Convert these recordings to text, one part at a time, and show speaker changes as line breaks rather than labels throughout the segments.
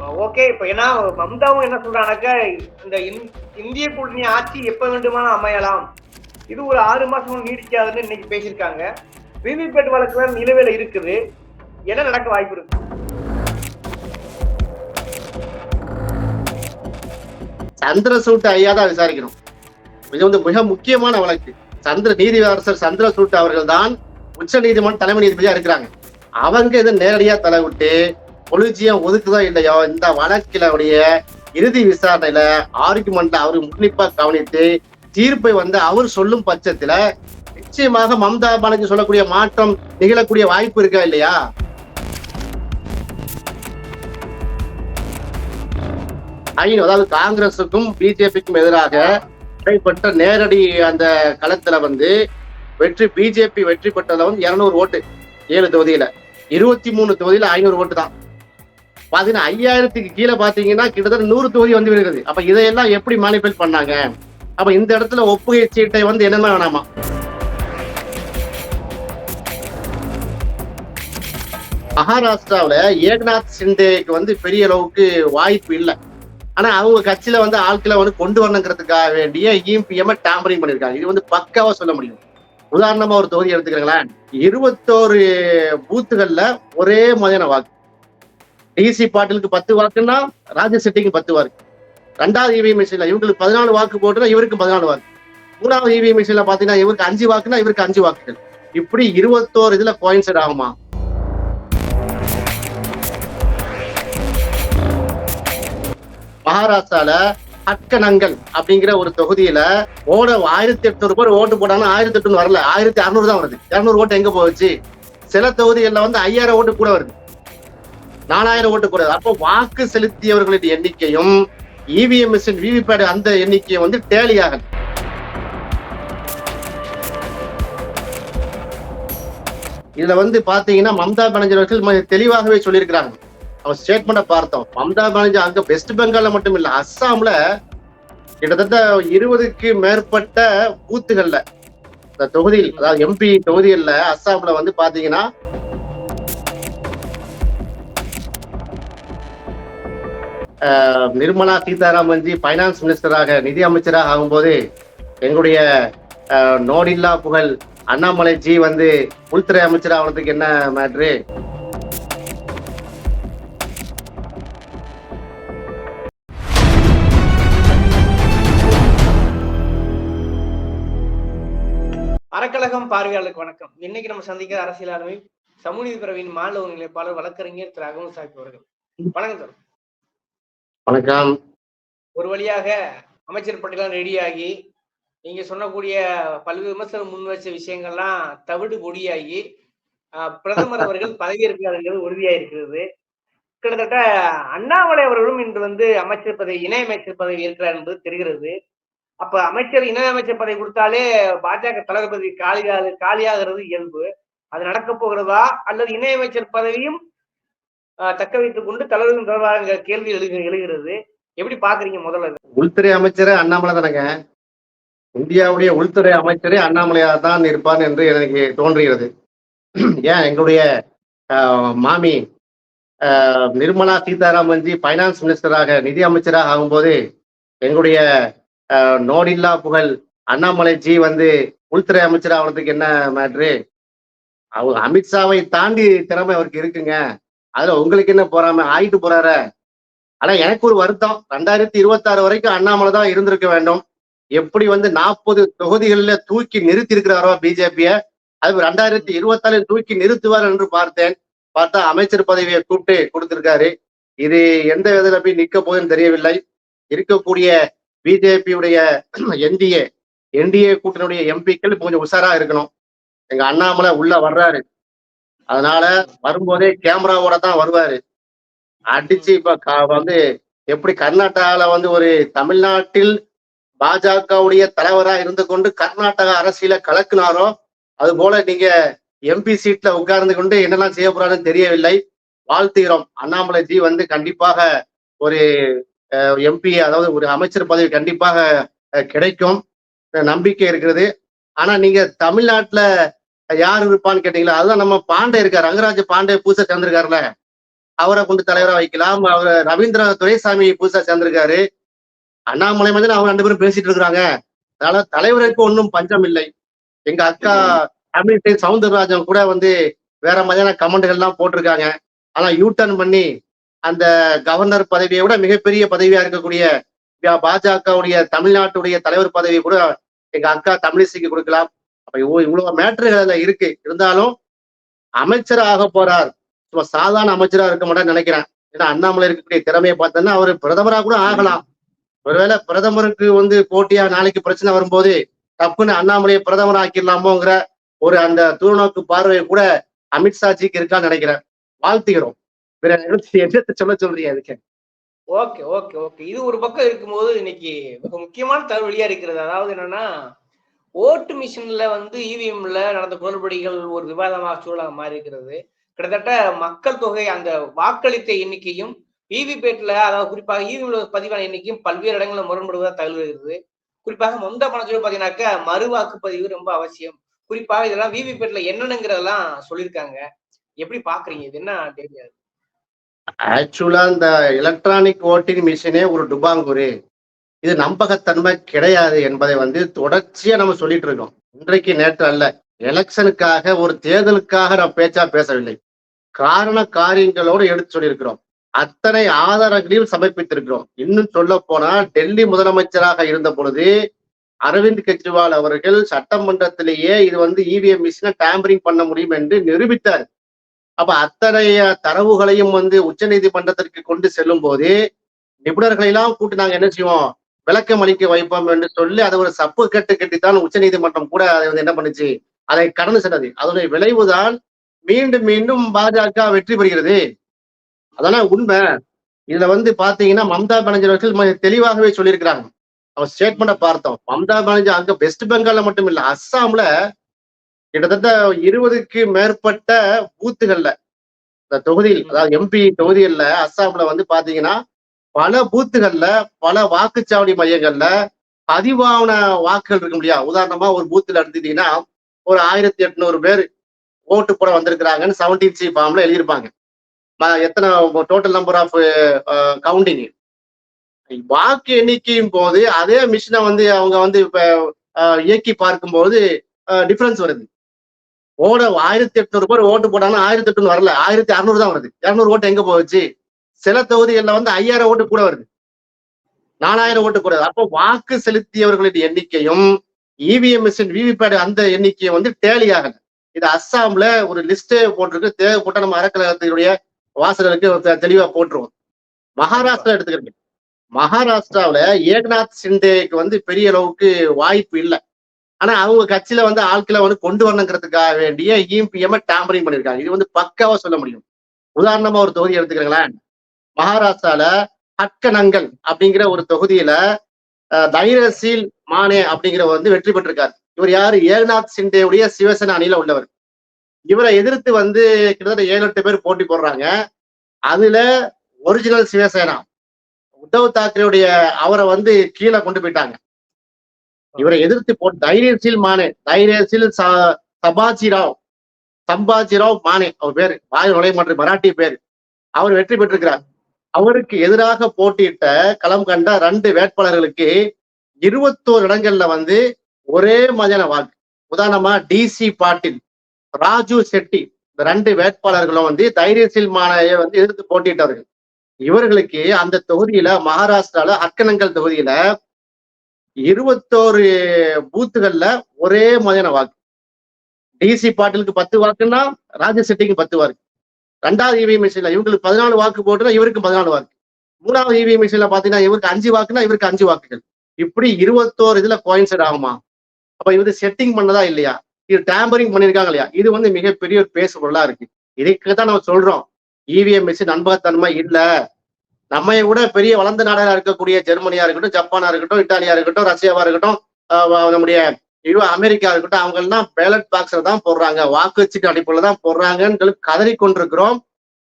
Okay இப்ப ஏன்னா மம்தாவும் என்ன சொல்றானாக்கா இந்த இந்- இந்திய கூட்டணி ஆட்சி எப்ப வேண்டுமானாலும் அமையலாம். இது ஒரு ஆறு மாசம் நீடிக்காதுன்னு இன்னைக்கு பேசியிருக்காங்க. விவிபேட் வழக்குல நிலுவையில இருக்குது. என்ன நடக்க வாய்ப்பு இருக்கு?
சந்திரசூட் ஐயா தான் விசாரிக்கணும். இது வந்து மிக முக்கியமான வழக்கு. சந்திர நீதியரசர் சந்திரசூட் அவர்கள் தான் உச்ச நீதிமன்ற தலைமை நீதிபதியா இருக்கிறாங்க. அவங்க இதை நேரடியா தலைவிட்டு பொலிஜியம் ஒதுக்குதோ இல்லையோ இந்த வழக்கிலுடைய இறுதி விசாரணையில ஆர்குமெண்ட் அவர் உன்னிப்பா கவனித்து தீர்ப்பை வந்து அவர் சொல்லும் பட்சத்துல நிச்சயமாக மம்தா பானர்ஜி சொல்லக்கூடிய மாற்றம் நிகழக்கூடிய வாய்ப்பு இருக்கா இல்லையா? ஐநூறு அதாவது காங்கிரசுக்கும் பிஜேபிக்கும் எதிராக நடைபெற்ற நேரடி அந்த களத்துல வந்து வெற்றி பிஜேபி வெற்றி பெற்றதுல வந்து இருநூறு ஓட்டு ஏழு தொகுதியில. இருபத்தி மூணு தொகுதியில ஐநூறு ஓட்டு தான். பாத்தீங்கன்னா ஐயாயிரத்துக்கு கீழே பாத்தீங்கன்னா கிட்டத்தட்ட நூறு தொகுதி வந்து இருக்குது அப்ப இதையெல்லாம் எப்படி மேனிபுலேட் பண்ணாங்க? அப்ப இந்த இடத்துல ஒப்புகை சீட்டை வந்து என்னென்ன வேணாமா? மகாராஷ்டிராவுல ஏக்நாத் சிண்டேக்கு வந்து பெரிய அளவுக்கு வாய்ப்பு இல்லை. ஆனா அவங்க கட்சியில வந்து ஆட்களை வந்து கொண்டு வரணுங்கிறதுக்காக வேண்டிய இஎம்பிஎம் டேம்பரிங் பண்ணிருக்காங்க. இது வந்து பக்காவா சொல்ல முடியும். உதாரணமா ஒரு தொகுதி எடுத்துக்கிறீங்களேன். இருபத்தோரு பூத்துகள்ல ஒரே மாதிரியான வாக்கு. டிசி பாட்டிலுக்கு பத்து வாக்குன்னா ராஜ செட்டிக்கு பத்து வாக்கு. ரெண்டாவது இவிஎம் மிஷின்ல இவங்களுக்கு பதினாலு வாக்கு போட்டுனா இவருக்கு பதினாலு வாக்கு. மூணாவது இவிஎம் மிஷின்ல பாத்தீங்கன்னா இவருக்கு அஞ்சு வாக்குன்னா இவருக்கு அஞ்சு வாக்குகள். இப்படி இருபத்தோரு இதுல கோயின்சைட் ஆகுமா? மகாராஷ்டிரால அட்கணங்கள் அப்படிங்கிற ஒரு தொகுதியில ஓட ஆயிரத்தி எட்நூறு பேர் ஓட்டு போட்டாங்கன்னா ஆயிரத்தி எட்நூறு வரல. ஆயிரத்தி அறுநூறு தான் வருது. இரநூறு ஓட்டு எங்க போச்சு? சில தொகுதிகளில் வந்து ஐயாயிரம் ஓட்டு கூட வருது. நாலாயிரம் ஓட்டு குறையாது அப்போ வாக்கு செலுத்தியவர்களின் எண்ணிக்கையும் இவிஎம் மிஷின் விவிபேட் அந்த எண்ணிக்கையும் வந்து டேலி இதுல வந்து பாத்தீங்கன்னா மம்தா பானர்ஜி அவர்கள் தெளிவாகவே சொல்லியிருக்கிறாங்க. அவர் ஸ்டேட்மெண்ட்டை பார்த்தோம். மம்தா பானர்ஜி அங்க வெஸ்ட் பெங்கால்ல மட்டும் இல்ல அஸ்ஸாம்ல கிட்டத்தட்ட இருபதுக்கு மேற்பட்ட பூத்துகள்ல. இந்த தொகுதியில் அதாவது எம்பி தொகுதிகள்ல அஸ்ஸாம்ல வந்து பாத்தீங்கன்னா நிர்மலா சீதாராமன் ஜி பைனான்ஸ் மினிஸ்டராக நிதி அமைச்சராக ஆகும்போது எங்களுடைய நோடில்லா புகழ் அண்ணாமலை ஜி வந்து உள்துறை அமைச்சர் ஆகிறதுக்கு என்ன மேட்ரு
அறக்கழகம் பார்வையாளருக்கு வணக்கம். இன்னைக்கு நம்ம சந்திக்கிற அரசியல் ஆளுமை சமூக நீதி பிரிவின் மாநில ஒருங்கிணைப்பாளர் வழக்கறிஞர் திரு அகமது சாஹிப் அவர்கள். வணக்கம் சார்.
வணக்கம்.
ஒரு வழியாக அமைச்சர் பட்டியலாம் ரெடியாகி நீங்க சொன்னக்கூடிய பல்வேறு விமர்சனம் முன் வச்ச விஷயங்கள்லாம் தவிடு பொடியாகி பிரதமர் அவர்கள் பதவியேற்கிறார்கள் உறுதியா இருக்கிறது கிட்டத்தட்ட அண்ணாமலை அவர்களும் இன்று வந்து அமைச்சர் பதவி இணை அமைச்சர் பதவி ஏற்கிறார் என்பது தெரிகிறது. அப்ப அமைச்சர் இணை அமைச்சர் பதவி கொடுத்தாலே பாஜக தலைவர் பதவி காலியாக காலியாகிறது இயல்பு. அது நடக்க போகிறதா அல்லது இணை அமைச்சர் பதவியும் தக்க வைத்துக் கொண்டு தலைவர்கள் தொடர்பாக கேள்வி எழுகு எழுகிறது. எப்படி பாக்குறீங்க முதல்ல?
உள்துறை அமைச்சரே அண்ணாமலை தானங்க? இந்தியாவுடைய உள்துறை அமைச்சரே அண்ணாமலையாக தான் இருப்பார் என்று எனக்கு தோன்றுகிறது. ஏன் எங்களுடைய மாமி ஆஹ், நிர்மலா சீதாராமன் ஜி பைனான்ஸ் மினிஸ்டராக நிதி அமைச்சராக ஆகும்போது எங்களுடைய ஆஹ், நோடில்லா புகழ் அண்ணாமலை ஜி வந்து உள்துறை அமைச்சர் ஆகிறதுக்கு என்ன மேட்ரு அவர் அமித்ஷாவை தாண்டி திறமை அவருக்கு இருக்குங்க. அதுல உங்களுக்கு என்ன போறாம? ஆயிட்டு போறாரு. ஆனா எனக்கு ஒரு வருத்தம். ரெண்டாயிரத்தி இருபத்தாறு வரைக்கும் அண்ணாமலை தான் இருந்திருக்க வேண்டும். எப்படி வந்து நாற்பது தொகுதிகளில் தூக்கி நிறுத்தி இருக்கிறாரோ பிஜேபிய. அது ரெண்டாயிரத்தி இருபத்தாலு தூக்கி நிறுத்துவார் என்று பார்த்தேன். பார்த்தா அமைச்சர் பதவியை கூப்பிட்டு கொடுத்திருக்காரு. இது எந்த விதத்துல போய் நிற்க போகுதுன்னு தெரியவில்லை. இருக்கக்கூடிய பிஜேபியுடைய என்டிஏ என்டிஏ கூட்டணியுடைய எம்பிக்கள் கொஞ்சம் உஷாரா இருக்கணும். எங்க அண்ணாமலை உள்ள வர்றாரு. அதனால வரும்போதே கேமராவோட தான் வருவாரு. அடிச்சு இப்ப வந்து எப்படி கர்நாடகால வந்து ஒரு தமிழ்நாட்டில் பாஜகவுடைய தலைவரா இருந்து கொண்டு கர்நாடக அரசியல கலக்குனாரோ அது போல நீங்க எம்பி சீட்ல உட்கார்ந்து கொண்டு என்னெல்லாம் செய்ய போறாருன்னு தெரியவில்லை. வாழ்த்துகிறோம். அண்ணாமலை ஜி வந்து கண்டிப்பாக ஒரு எம்பி அதாவது ஒரு அமைச்சர் பதவி கண்டிப்பாக கிடைக்கும். நம்பிக்கை இருக்கிறது. ஆனா நீங்க தமிழ்நாட்டுல யார் இருப்பான்னு கேட்டீங்களா? அதுதான் நம்ம பாண்டே இருக்காரு. ரங்கராஜ பாண்டே பூசை சேர்ந்திருக்காருல. அவரை கொண்டு தலைவரா வைக்கலாம். அவர் ரவீந்திர துரைசாமி புதுசா சேர்ந்திருக்காரு. அண்ணாமலை மாதிரி அவங்க ரெண்டு பேரும் பேசிட்டு இருக்கிறாங்க. அதனால தலைவருக்கு ஒன்றும் பஞ்சம் இல்லை. எங்க அக்கா தமிழிசை சவுந்தரராஜன் கூட வந்து வேற மாதிரியான கமெண்ட்கள் எல்லாம் போட்டிருக்காங்க. ஆனா யூ பண்ணி அந்த கவர்னர் பதவியை விட மிகப்பெரிய பதவியா இருக்கக்கூடிய பாஜகவுடைய தமிழ்நாட்டுடைய தலைவர் பதவியை கூட எங்க அக்கா தமிழிசைக்கு கொடுக்கலாம். அப்ப இவ்வளவு மேட்டர்கள் அதுல இருக்கு. இருந்தாலும் அமைச்சராக போறார். சும்மா சாதாரண அமைச்சரா இருக்க மாட்டேன்னு நினைக்கிறேன். ஏன்னா அண்ணாமலை இருக்கக்கூடிய திறமையை பார்த்தோன்னா அவர் பிரதமரா கூட ஆகலாம். ஒருவேளை பிரதமருக்கு வந்து போட்டியா நாளைக்கு பிரச்சனை வரும்போது தப்புன்னு அண்ணாமலையை பிரதமர் ஆக்கிடலாமோங்கிற ஒரு அந்த தூர்நோக்கு பார்வை கூட அமித்ஷாஜிக்கு இருக்கான்னு நினைக்கிறேன். வாழ்த்துகிறோம். வேற என்னத்தை சொல்ல சொல்றீங்க அதுக்கு?
Okay okay okay. இது ஒரு பக்கம் இருக்கும்போது இன்னைக்கு மிக முக்கியமான தகவல் வெளியா இருக்கிறது. அதாவது என்னன்னா ஓட்டு மிஷின்ல வந்து இவிஎம்ல நடந்த குளறுபடிகள் ஒரு விவாதமாக சூழலாக மாறி இருக்கிறது கிட்டத்தட்ட மக்கள் தொகை அந்த வாக்களித்த எண்ணிக்கையும் விவிபேட்ல அதாவது குறிப்பாக இவிஎம்ல பதிவான எண்ணிக்கையும் பல்வேறு இடங்களில் முரண்படுவதாக தகவல் குறிப்பாக மொந்த பணத்தோடு பார்த்தீங்கன்னாக்கா மறு வாக்குப்பதிவு ரொம்ப அவசியம். குறிப்பாக இதெல்லாம் விவிபேட்ல என்னென்னங்கிறதெல்லாம் சொல்லியிருக்காங்க. எப்படி பாக்குறீங்க? இது என்ன தெரியாது
ஆக்சுவலா இந்த எலக்ட்ரானிக் ஓட்டிங் மிஷினே ஒரு டுபாங்குரு. இது நம்பகத்தன்மை கிடையாது என்பதை வந்து தொடர்ச்சியா நம்ம சொல்லிட்டு இருக்கோம். இன்றைக்கு நேற்று அல்ல. எலெக்ஷனுக்காக ஒரு தேர்தலுக்காக நாம் பேச்சா பேசவில்லை. காரண காரியங்களோடு எடுத்து சொல்லியிருக்கிறோம். அத்தனை ஆதாரங்களையும் சமர்ப்பித்திருக்கிறோம். இன்னும் சொல்ல போனா டெல்லி முதலமைச்சராக இருந்த பொழுது அரவிந்த் கெஜ்ரிவால் அவர்கள் சட்டமன்றத்திலேயே இது வந்து இவிஎம் மிஷினை டேம்பரிங் பண்ண முடியும் என்று நிரூபித்தார். அப்ப அத்தனை தரவுகளையும் வந்து உச்ச நீதிமன்றத்திற்கு கொண்டு செல்லும் போது நிபுணர்களை எல்லாம் கூட்டி நாங்க என்ன செய்வோம்? விளக்கம் அளிக்க வைப்போம் என்று சொல்லி அதை ஒரு சப்பு கட்டு கட்டித்தான் உச்ச நீதிமன்றம் கூட அதை வந்து என்ன பண்ணுச்சு? அதை கடந்து சென்றது. அதனுடைய விளைவுதான் மீண்டும் மீண்டும் பாஜக வெற்றி பெறுகிறது. அதெல்லாம் உண்மை? இதுல வந்து பாத்தீங்கன்னா மம்தா பானர்ஜி அவர்கள் தெளிவாகவே சொல்லியிருக்கிறாங்க. அவர் ஸ்டேட்மெண்ட்டை பார்த்தோம். மம்தா பானர்ஜி அங்க வெஸ்ட் பெங்கால்ல மட்டும் இல்ல அஸ்ஸாம்ல கிட்டத்தட்ட இருபதுக்கு மேற்பட்ட பூத்துகள்ல. இந்த தொகுதியில் அதாவது எம்பி தொகுதிகள்ல அஸ்ஸாம்ல வந்து பாத்தீங்கன்னா பல பூத்துகள்ல பல வாக்குச்சாவடி மையங்கள்ல பதிவான வாக்குகள் இருக்கு முடியா உதாரணமா ஒரு பூத்துல எடுத்துட்டீங்கன்னா ஒரு ஆயிரத்தி எட்நூறு பேர் ஓட்டு போட வந்திருக்கிறாங்கன்னு செவன்டீன் சி ஃபார்ம்ல எழுதியிருப்பாங்க. எத்தனை டோட்டல் நம்பர் ஆஃப் கவுண்டிங் வாக்கு எண்ணிக்கையும் போது அதே மிஷினை வந்து அவங்க வந்து இப்ப இயக்கி பார்க்கும்போது டிஃபரன்ஸ் வருது. ஓட ஆயிரத்தி எட்நூறு பேர் ஓட்டு போட்டாங்கன்னா ஆயிரத்தி எட்நூறு வரல. ஆயிரத்தி அறுநூறு தான் வருது. இரநூறு ஓட்டு எங்க போச்சு? சில தொகுதிகளில் வந்து ஐயாயிரம் ஓட்டு கூட வருது. நாலாயிரம் ஓட்டு கூட வருது. அப்போ வாக்கு செலுத்தியவர்களின் எண்ணிக்கையும் இவிஎம் மிஷின் விவிபேட் அந்த எண்ணிக்கையை வந்து டேலி ஆகல. இது அஸ்ஸாம்ல ஒரு லிஸ்டே போட்டிருக்கு. தேவைப்பட்ட நம்ம அறக்கழகத்தினுடைய வாசகர்களுக்கு தெளிவா போட்டுருவோம். மகாராஷ்டிரா எடுத்துக்கிறீங்க மகாராஷ்டிராவுல ஏக்நாத் சிண்டேக்கு வந்து பெரிய அளவுக்கு வாய்ப்பு இல்லை. ஆனா அவங்க கட்சியில வந்து ஆட்களை வந்து கொண்டு வரணுங்கிறதுக்காக வேண்டிய இபிஎம் டேம்பரிங் பண்ணிருக்காங்க. இது வந்து பக்காவா சொல்ல முடியும். உதாரணமா ஒரு தொகுதி எடுத்துக்கிறீங்களேன். மகாராஷ்டிரால ஹட்கனங்கல் அப்படிங்கிற ஒரு தொகுதியில தைரசீல் மானே அப்படிங்கிறவர் வந்து வெற்றி பெற்றிருக்காரு. இவர் யாரு? ஏக்நாத் சிண்டேவுடைய சிவசேனா அணியில உள்ளவர். இவரை எதிர்த்து வந்து கிட்டத்தட்ட ஏழு எட்டு பேர் போட்டி போடுறாங்க. அதுல ஒரிஜினல் சிவசேனா உத்தவ் தாக்கரேவுடைய அவரை வந்து கீழே கொண்டு போயிட்டாங்க. இவரை எதிர்த்து போட்டு தைரியசீல் மானே தைரியசீல் சபாஜி ராவ் சம்பாஜி ராவ் மானே அவர் பேரு வாய் நுழைய மாற்று மராட்டி பேர். அவர் வெற்றி பெற்றிருக்கிறார். அவருக்கு எதிராக போட்டியிட்ட களம் கண்ட ரெண்டு வேட்பாளர்களுக்கு இருபத்தோரு இடங்கள்ல வந்து ஒரே மாதிரியான வாக்கு. உதாரணமா டிசி பாட்டில் ராஜு செட்டி இந்த ரெண்டு வேட்பாளர்களும் வந்து தைரியசீல் மானையை வந்து எதிர்த்து போட்டியிட்டவர்கள். இவர்களுக்கு அந்த தொகுதியில மகாராஷ்டிரால அக்கணங்கள் தொகுதியில இருபத்தோரு பூத்துகள்ல ஒரே மாதிரியான வாக்கு. டிசி பாட்டிலுக்கு பத்து வாக்குன்னா ராஜு செட்டிக்கு பத்து வாக்கு. ரெண்டாவது இவிஎம் மிஷின்ல இவங்களுக்கு பதினாலு வாக்கு போட்டுனா இவருக்கு பதினாலு வாக்கு. மூணாவது இவிஎம் மிஷின்ல பாத்தீங்கன்னா இவருக்கு அஞ்சு வாக்குனா இவருக்கு அஞ்சு வாக்குகள். இப்படி இருபத்தோரு இதுல கோயின்சைட் ஆகுமா? அப்ப இவரு செட்டிங் பண்ணதா இல்லையா? இது டேம்பரிங் பண்ணிருக்காங்க இல்லையா? இது வந்து மிகப்பெரிய ஒரு பேசு பொருளா இருக்கு. இதுக்கு தான் நம்ம சொல்றோம். இவிஎம் மிஷின் நம்பகத்தன்மை இல்ல. நம்மை விட பெரிய வளர்ந்த நாடாக இருக்கக்கூடிய ஜெர்மனியா இருக்கட்டும் ஜப்பானா இருக்கட்டும் இட்டாலியா இருக்கட்டும் ரஷ்யாவா இருக்கட்டும் நம்முடைய இவ அமெரிக்கா இருக்கட்டும் அவங்க எல்லாம் பேலட் பாக்ஸ்ல தான் போடுறாங்க. வாக்கு சீட்டு அடிப்படையில தான் போடுறாங்கன்னு சொல்லி கதறி கொண்டிருக்கிறோம்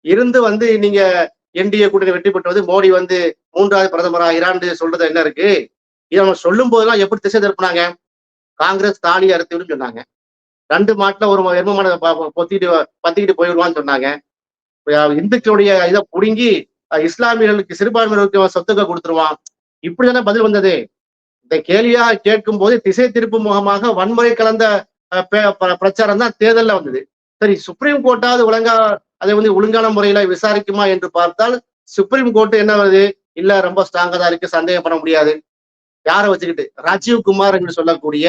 இருந்து வந்து நீங்க என்டிஏ கூட்டணி வெற்றி பெற்றது மோடி வந்து மூன்றாவது பிரதமரா இராண்டு சொல்றது என்ன இருக்கு? இதை அவங்க சொல்லும் போதெல்லாம் எப்படி திசை திருப்பினாங்க? காங்கிரஸ் தாலி அறுத்து சொன்னாங்க. ரெண்டு மாட்டுல ஒரு எருமமான பொத்திட்டு பத்திக்கிட்டு போயிடுவான்னு சொன்னாங்க. இந்துக்களுடைய இதை புடுங்கி இஸ்லாமியர்களுக்கு சிறுபான்மையினருக்கு சொத்துக்க கொடுத்துருவான். இப்படி தானே பதில் வந்தது. இந்த கேள்வியா கேட்கும் போது திசை திருப்பும் முகமாக வன்முறை கலந்த பிரச்சாரம் தான் தேர்தலில் வந்தது. சரி சுப்ரீம் கோர்ட்டாவது ஒழுங்கா அதை வந்து ஒழுங்கான முறையில விசாரிக்குமா என்று பார்த்தால் சுப்ரீம் கோர்ட் என்ன வருது? இல்ல ரொம்ப ஸ்ட்ராங்கா தான் இருக்கு பண்ண முடியாது. யாரை வச்சுக்கிட்டு? ராஜீவ் குமார் என்று சொல்லக்கூடிய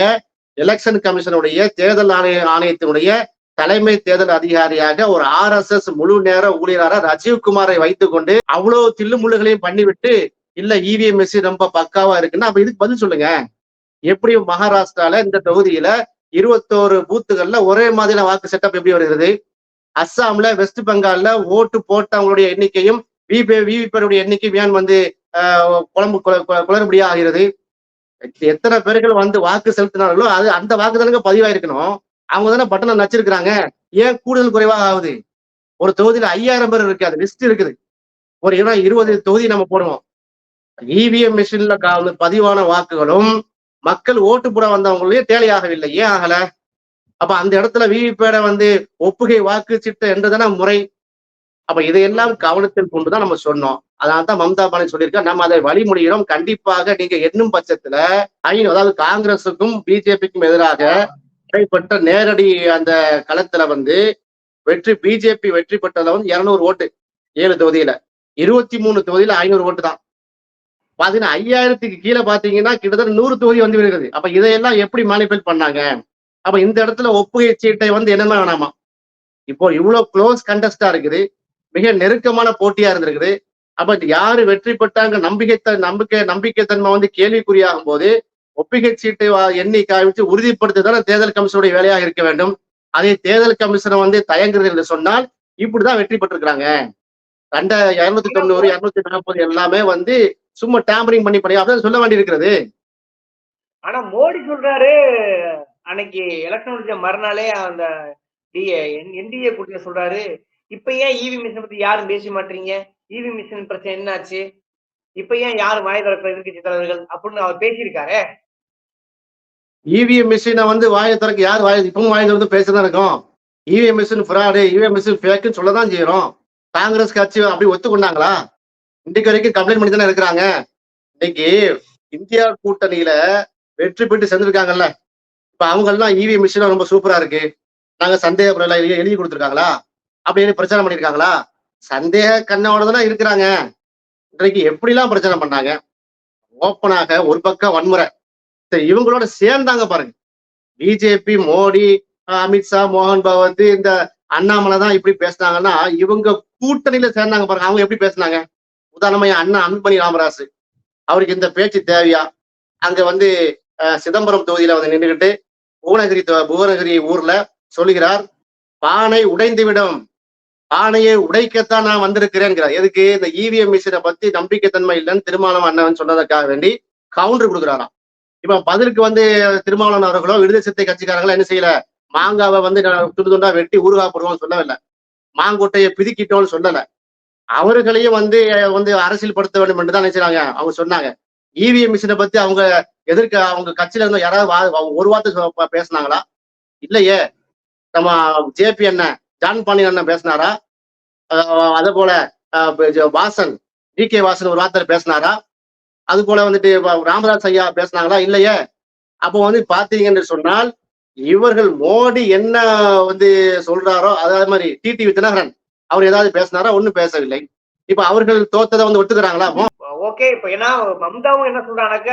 எலெக்ஷன் கமிஷனுடைய தேர்தல் ஆணைய ஆணையத்தினுடைய தலைமை தேர்தல் அதிகாரியாக ஒரு ஆர் எஸ் எஸ் முழு நேர ஊழியராக ராஜீவ் குமாரை வைத்துக்கொண்டு அவ்வளவு தில்லுமுள்ளுகளையும் பண்ணிவிட்டு இல்ல இவிஎம் மிஷின் ரொம்ப பக்காவா இருக்குன்னா அப்ப இதுக்கு பதில் சொல்லுங்க. எப்படி மகாராஷ்டிரால இந்த தொகுதியில இருபத்தோரு பூத்துகள்ல ஒரே மாதிரியான வாக்கு செட்டப் எப்படி வருகிறது? அஸ்ஸாம்ல வெஸ்ட் பெங்கால்ல ஓட்டு போட்டவங்களுடைய எண்ணிக்கையும் விபி விவிபருடைய எண்ணிக்கையும் ஏன் வந்து குழம்பு குளறுபடியா ஆகிறது? எத்தனை பேர்கள் வந்து வாக்கு செலுத்தினார்களோ அது அந்த வாக்கு தானங்க பதிவாயிருக்கணும். அவங்க தானே பட்டனை நச்சிருக்கிறாங்க. ஏன் கூடுதல் குறைவாக ஆகுது? ஒரு தொகுதியில ஐயாயிரம் பேர் இருக்கு அது லிஸ்ட் இருக்குது. ஒரு இருபது தொகுதி நம்ம போடுவோம் இவிஎம் மிஷின்ல கலந்து பதிவான வாக்குகளும் மக்கள் ஓட்டு போட வந்தவங்களே தேலையாகவில்லை ஆகவில்லை ஏன் ஆகல? அப்ப அந்த இடத்துல விவிபேட வந்து ஒப்புகை வாக்கு சிட்டு என்றதான முறை. அப்ப இதையெல்லாம் கவனத்தில் கொண்டுதான் நம்ம சொன்னோம். அதனால தான் மம்தா பானி சொல்லியிருக்கா நம்ம அதை வழிமுடிகிறோம். கண்டிப்பாக நீங்க எண்ணும் பட்சத்துல ஐநூறு அதாவது காங்கிரசுக்கும் பிஜேபிக்கும் எதிராக நடைபெற்ற நேரடி அந்த களத்துல வந்து வெற்றி பிஜேபி வெற்றி பெற்றதுல வந்து இருநூறு ஓட்டு ஏழு தொகுதியில. இருபத்தி மூணு தொகுதியில ஐநூறு ஓட்டு தான். பாத்தீங்கன்னா ஐயாயிரத்துக்கு கீழே பாத்தீங்கன்னா கிட்டத்தட்ட நூறு தொகுதி வந்து விடுகிறது அப்ப இதையெல்லாம் எப்படி மேனிபுலேட் பண்ணாங்க? அப்ப இந்த இடத்துல ஒப்புகை சீட்டை வந்து என்னென்ன வேணாமா? இப்போ இவ்வளவு க்ளோஸ் கண்டஸ்டா இருக்குது. மிக நெருக்கமான போட்டியா இருந்திருக்குது. அப்ப யாரு வெற்றி பெற்றாங்க? நம்பிக்கை நம்பிக்கை நம்பிக்கைத்தன்மை வந்து கேள்விக்குறியாகும் போது ஒப்பிகை சீட்டை எண்ணி காமிச்சு உறுதிப்படுத்துதான தேர்தல் கமிஷனுடைய வேலையாக இருக்க வேண்டும். அதே தேர்தல் கமிஷனை வந்து தயங்குறது என்று சொன்னால் இப்படிதான் வெற்றி பெற்றிருக்கிறாங்க. ரெண்ட இருநூத்தி தொண்ணூறு இருநூத்தி நாற்பது எல்லாமே வந்து சும்மா டேம்பரிங் பண்ணி பண்ணி அதான் சொல்ல வேண்டி இருக்கிறது
ஆனா மோடி சொல்றாரு அன்னைக்கு எலெக்ஷன் முடிஞ்ச மறுநாளே அந்த என்டிஏ கூட்டணி சொல்றாரு. இப்ப ஏன் இவி மிஷின் பத்தி யாரும் பேச மாட்டீங்க? இவி மிஷின் பிரச்சனை என்னாச்சு? இப்ப ஏன் யாரும் வாய் திறக்கிற எதிர்கட்சி தலைவர்கள்? அப்படின்னு அவர் பேசியிருக்காரு.
இவிஎம் மிஷினை வந்து வாயை திறக்க யார் வாய் இப்பவும் வாய் திறந்து பேசதான் இருக்கும். EVM machine fraud EVM machine ஃபேக்குன்னு சொல்லதான் செய்யறோம். காங்கிரஸ் கட்சி அப்படி ஒத்துக்கொண்டாங்களா? இன்னைக்கு வரைக்கும் கம்ப்ளைண்ட் பண்ணி தானே இருக்கிறாங்க. இன்னைக்கு இந்தியா கூட்டணியில வெற்றி பெற்று சேர்ந்துருக்காங்கல்ல. இப்ப அவங்க எல்லாம் இவிஎம் மிஷின் ரொம்ப சூப்பரா இருக்கு. நாங்க சந்தேக எழுதி கொடுத்துருக்காங்களா? அப்படின்னு பிரச்சனை பண்ணிருக்காங்களா? சந்தேக கண்ணோட தானே இருக்கிறாங்க. இன்றைக்கு எப்படிலாம் பிரச்சனை பண்ணாங்க? ஓப்பனாக ஒரு பக்கம் வன்முறை. சரி இவங்களோட சேர்ந்தாங்க பாருங்க. பிஜேபி மோடி அமித்ஷா மோகன் பகவத் இந்த அண்ணாமலை தான் இப்படி பேசுனாங்கன்னா இவங்க கூட்டணியில சேர்ந்தாங்க பாருங்க. அவங்க எப்படி பேசுனாங்க? உதாரணமா என் அண்ணன் அன்பணி ராமராசு. அவருக்கு இந்த பேச்சு தேவையா? அங்க வந்து சிதம்பரம் தொகுதியில வந்து நின்றுகிட்டு புவனகிரி புவனகிரி ஊர்ல சொல்லுகிறார் பானை உடைந்துவிடும். பானையை உடைக்கத்தான் நான் வந்திருக்கிறேன்கிறார். எதுக்கு? இந்த இவிஎம் மிஷினை பத்தி நம்பிக்கைத்தன்மை இல்லைன்னு திருமாவளவன் அண்ணன் சொன்னதற்காக வேண்டி கவுண்டர் கொடுக்குறாராம். இப்ப பதிலுக்கு வந்து திருமாவளவன் அவர்களோ விடுதலை சித்தை கட்சிக்காரங்களோ என்ன செய்யல? மாங்காவை வந்து துண்டு துண்டா வெட்டி ஊறுகா போடுவோம்னு சொல்லவில்லை. மாங்கொட்டையை பிதுக்கிட்டோம்னு சொல்லலை. அவர்களையும் வந்து வந்து அரசியல் படுத்த வேண்டும் என்று தான் நினைச்சாங்க. அவங்க சொன்னாங்க. இவிஎம் மிஷினை பத்தி அவங்க எதிர்க்க அவங்க கட்சியில இருந்து யாராவது ஒரு வார்த்தை பேசினாங்களா பேசுனாங்களா? இல்லையே. நம்ம ஜேபி அண்ணன் ஜான் பாண்டியன் அண்ணன் பேசினாரா? அதே போல வாசன் டி கே வாசன் ஒரு வார்த்தை பேசினாரா? அது போல வந்துட்டு ராமதாஸ் ஐயா பேசினாங்களா? இல்லையே. அப்போ வந்து பாத்தீங்கன்னு சொன்னால் இவர்கள் மோடி என்ன வந்து சொல்றாரோ அதே மாதிரி டிடிவி தினகரன் அவர் ஏதாவது பேசினாரா? ஒண்ணும் பேசவில்லை. இப்ப அவர்கள் தோத்ததை வந்து ஒத்துக்கிறாங்களா?
ஓகே இப்ப ஏன்னா மம்தாவும் என்ன சொல்றாங்கன்னாக்க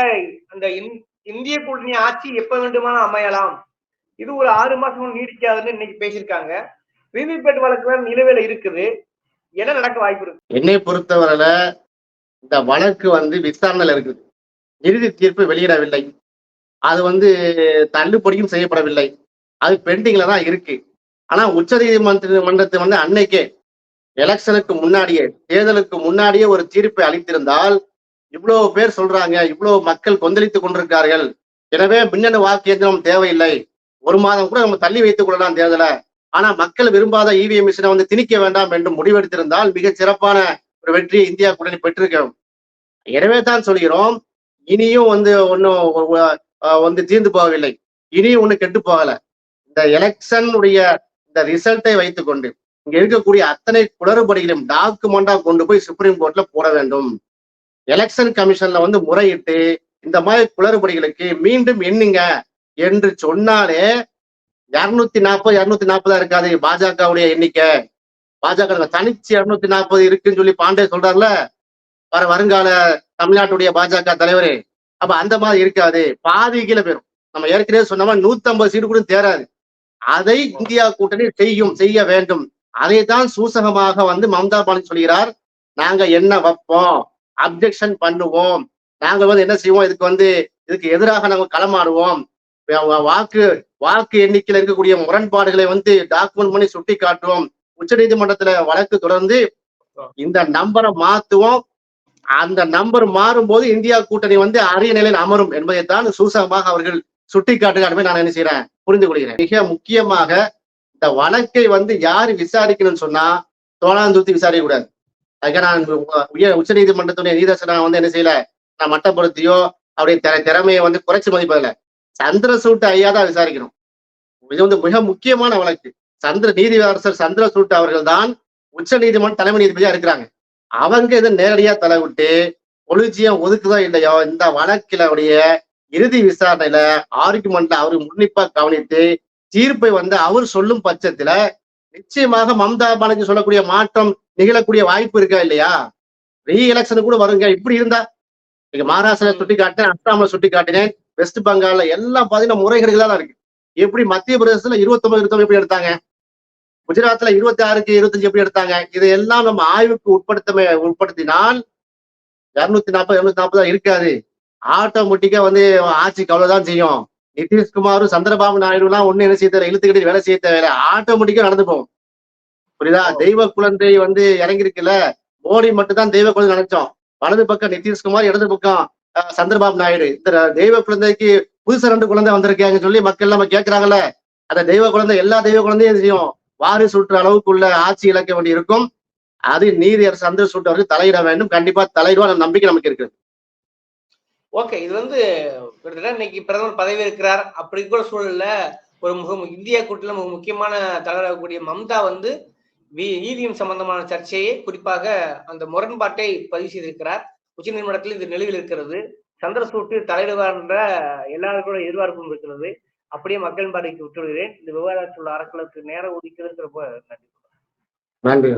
அந்த இந்- இந்திய கூட்டணி ஆட்சி எப்ப வேண்டுமானாலும் அமையலாம். இது ஒரு ஆறு மாசம் நீடிக்காதுன்னு இன்னைக்கு பேசியிருக்காங்க. விவிபேட் வழக்குல நிலுவையில இருக்குது. என்ன நடக்க வாய்ப்பு இருக்கு?
என்னை பொறுத்தவரையில இந்த வழக்கு வந்து விசாரணையில இருக்குது. இறுதி தீர்ப்பு வெளியிடவில்லை. அது வந்து தள்ளுபடியும் செய்யப்படவில்லை. அது பெண்டிங்ல தான் இருக்கு. ஆனா உச்ச நீதிமன்ற மன்றத்தை வந்து அன்னைக்கே எலெக்ஷனுக்கு முன்னாடியே தேர்தலுக்கு முன்னாடியே ஒரு தீர்ப்பை அளித்திருந்தால் இவ்வளவு பேர் சொல்றாங்க இவ்வளவு மக்கள் கொந்தளித்துக் கொண்டிருக்கிறார்கள். எனவே மின்னணு வாக்கு இயந்திரம் தேவையில்லை. ஒரு மாதம் கூட நம்ம தள்ளி வைத்துக் கொள்ளலாம் தேர்தலை. ஆனா மக்கள் விரும்பாத இவிஎம் மிஷினை வந்து திணிக்க வேண்டாம் என்று முடிவெடுத்திருந்தால் மிகச் சிறப்பான ஒரு வெற்றியை இந்தியா கூட்டணி பெற்றிருக்கிறோம் எனவே தான் சொல்கிறோம் இனியும் வந்து ஒன்னும் வந்து தீர்ந்து போகவில்லை. இனியும் ஒண்ணு கெட்டு போகல. இந்த எலெக்ஷனுடைய இந்த ரிசல்ட்டை வைத்துக்கொண்டு இங்க இருக்கக்கூடிய அத்தனை குளறுபடிகளையும் டாக்குமெண்டா கொண்டு போய் சுப்ரீம் கோர்ட்ல போட வேண்டும். எலெக்ஷன் கமிஷன்ல வந்து முறையிட்டு இந்த மாதிரி குளறுபடிகளுக்கு மீண்டும் எண்ணுங்க என்று சொன்னாலே இருநூத்தி நாற்பது இருநூத்தி நாற்பதா இருக்காது பாஜகவுடைய எண்ணிக்கை. பாஜக தனிச்சு இருநூத்தி நாற்பது இருக்குன்னு சொல்லி பாண்டே சொல்றாருல? வர வருங்கால தமிழ்நாட்டுடைய பாஜக தலைவர். அப்ப அந்த மாதிரி இருக்காது. பாதி கீழே போயிரும். நம்ம ஏற்கனவே சொன்ன மாதிரி நூத்தி ஐம்பது சீட்டு கூட தேராது. அதை இந்தியா கூட்டணி செய்யும் செய்ய வேண்டும். அதை தான் சூசகமாக வந்து மம்தா பானர்ஜி சொல்கிறார். நாங்க என்ன வைப்போம்? அப்ஜெக்ஷன் பண்ணுவோம். நாங்க வந்து என்ன செய்வோம்? இதுக்கு வந்து இதுக்கு எதிராக நாங்கள் களமாடுவோம். வாக்கு வாக்கு எண்ணிக்கையில் இருக்கக்கூடிய முரண்பாடுகளை வந்து டாக்குமெண்ட் பண்ணி சுட்டி காட்டுவோம் உச்ச நீதிமன்றத்துல வழக்கு தொடர்ந்து இந்த நம்பரை மாத்துவோம். அந்த நம்பர் மாறும்போது இந்தியா கூட்டணி வந்து அரிய நிலையில் அமரும் என்பதைத்தான் சூசகமாக அவர்கள் சுட்டி காட்டுகிறாருமே நான் என்ன செய்யறேன் புரிந்து கொள்கிறேன். மிக முக்கியமாக இந்த வழக்கை வந்து யார் விசாரிக்கணும்னு சொன்னா தோளாந்தூத்தி விசாரிக்க கூடாது. அதுக்காக நான் உயர் உச்ச நீதிமன்றத்துடைய நீதர்சனை வந்து என்ன செய்யல? நான் மட்டப்படுத்தியோ அவருடைய திற- திறமையை வந்து குறைச்சி மதிப்பதில்ல. சந்திரசூட் ஐயா தான் விசாரிக்கணும். இது வந்து மிக முக்கியமான வழக்கு. சந்திர நீதியரசர் சந்திரசூட் அவர்கள் தான் உச்ச நீதிமன்ற தலைமை நீதிபதியா இருக்கிறாங்க. அவங்க இதை நேரடியா தலைவிட்டு கொலிஜியம் ஒதுக்குதோ இல்லையோ இந்த வழக்கில உடைய இறுதி விசாரணையில ஆர்குமெண்ட்ல அவரு உன்னிப்பா கவனித்து தீர்ப்பை வந்து அவர் சொல்லும் பட்சத்துல நிச்சயமாக மம்தா பானர்ஜி சொல்லக்கூடிய மாற்றம் நிகழக்கூடிய வாய்ப்பு இருக்கா இல்லையா? ரீ எலெக்ஷன் கூட வருங்க. இப்படி இருந்தா நீங்க மகாராஷ்டிரா சுட்டி காட்டினேன் அஸ்ஸாம்ல சுட்டி காட்டினேன் வெஸ்ட் பெங்கால்ல எல்லாம் பாத்தீங்கன்னா முறைகேடுகளா தான் இருக்கு. எப்படி மத்திய பிரதேசத்துல இருபத்தி ஒன்பது இருபத்தி எப்படி எடுத்தாங்க? குஜராத்ல இருபத்தி ஆறுக்கு இருபத்தஞ்சு எப்படி எடுத்தாங்க? இதையெல்லாம் நம்ம ஆய்வுக்கு உட்படுத்த உட்படுத்தினால் இருநூத்தி நாற்பது இருநூத்தி நாற்பது இருக்காது. ஆட்டோமேட்டிக்கா வந்து ஆட்சிக்கு அவ்வளவுதான் செய்யும். நிதிஷ்குமாரும் சந்திரபாபு நாயுடு எல்லாம் ஒண்ணு என்ன செய்ய இழுத்துக்கிட்டு வேலை செய்ய தேவையில்ல ஆட்டோமேட்டிக்கா நடந்து போகும். புரியுதா? தெய்வ குழந்தை வந்து இறங்கி இருக்குல்ல மோடி மட்டும் தான் தெய்வ குழந்தை நினைச்சோம். வலது பக்கம் நிதிஷ்குமார் இடது பக்கம் சந்திரபாபு நாயுடு. இந்த தெய்வ குழந்தைக்கு புதுசா ரெண்டு குழந்தை வந்திருக்காங்க சொல்லி மக்கள் நம்ம கேட்கறாங்கல்ல அந்த தெய்வ குழந்தை எல்லா தெய்வ குழந்தையும் செய்யும்? வாரி சுற்று அளவுக்குள்ள ஆட்சி இழக்க வேண்டி இருக்கும் அது நீதியரசு சந்திர சூட்டு அவர்கள் தலையிட வேண்டும். கண்டிப்பா தலையிடுவார் நம்பிக்கை நமக்கு இருக்கு
ஓகே இது வந்து கிட்டத்தட்ட இன்னைக்கு பிரதமர் பதவி இருக்கிறார் அப்படி கூட சூழல்ல ஒரு முக இந்தியா கூட்டில மிக முக்கியமான தலைவராகக்கூடிய மம்தா வந்து ஈவிஎம் சம்பந்தமான சர்ச்சையை குறிப்பாக அந்த முரண்பாட்டை பதிவு செய்திருக்கிறார். உச்சநீதிமன்றத்தில் இது நிலையில் இருக்கிறது. சந்திரசூட்டு தலையிடுவார் என்ற எல்லாருக்கூட எதிர்பார்ப்பும் இருக்கிறது. அப்படியே மக்கள் பார்வைக்கு விட்டுவிடுகிறேன் இந்த விவகாரத்தில் அறக்கலத்துக்கு நேரம் ஒதுக்கிறதுங்கிறப்ப நன்றி.
நன்றி.